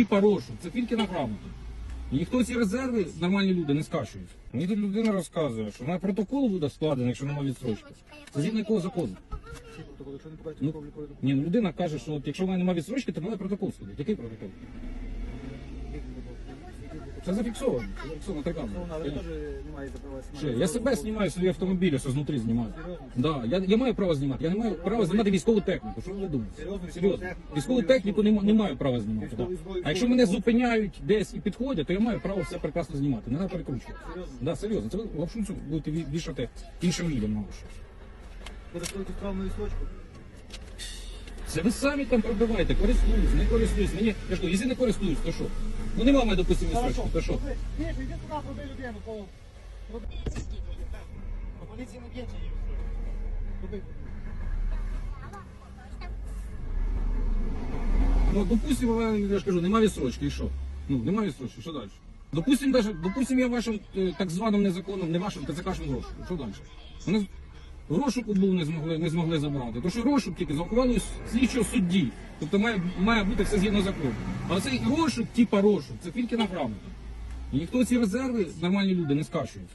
типа розшук, це тільки на грамоту. І ніхто ці резерви нормальні люди не скачують. Мені тут людина розказує, що на протокол буде складений, якщо немає відсрочки. Це згідно якого закону? Ну, Ні, ну людина каже, що от якщо в мене немає відсрочки, то має протокол складати. Який протокол? Це зафіксовано. Це зафіксовано. Ну, ви теж не маєте права Що, я себе знімаю свої автомобілі, що знутрі знімаю. Да, я, я маю право знімати. Я не маю права знімати військову техніку. Що ви думаєте? Серйозно? Військову техніку не, м- не маю права знімати. Да. А якщо мене зупиняють десь і підходять, то я маю право все прекрасно знімати. Не треба перекручувати. Серйозно? Да, серйозно. Це ви лапшу цю будете ві- вішати іншим людям на уші. Користуєтесь правною відстрочкою? Це ви самі там пробиваєте, користуюсь, не користуюсь. Мені я ж кажу, якщо не користуюсь, то що? Ну нема в мене, допустимо, відстрочки, то що? Ні, іди туди, продай людину, то... По поліції не б'ється її. Роби. Ну, допустимо, я ж кажу, немає відстрочки, і що? Ну, немає відстрочки, що далі? Допустим, даже, допустим, я вашим е, так званим незаконним, не вашим ТЦКшним розшуком. Що далі? Вони розшуку був не змогли, не змогли забрати. Тому що розшук тільки за ухвалою слідчого судді. Тобто має, має бути все згідно закону. А цей розшук, типа розшук, це тільки на грамоту. І ніхто ці резерви нормальні люди не скачують.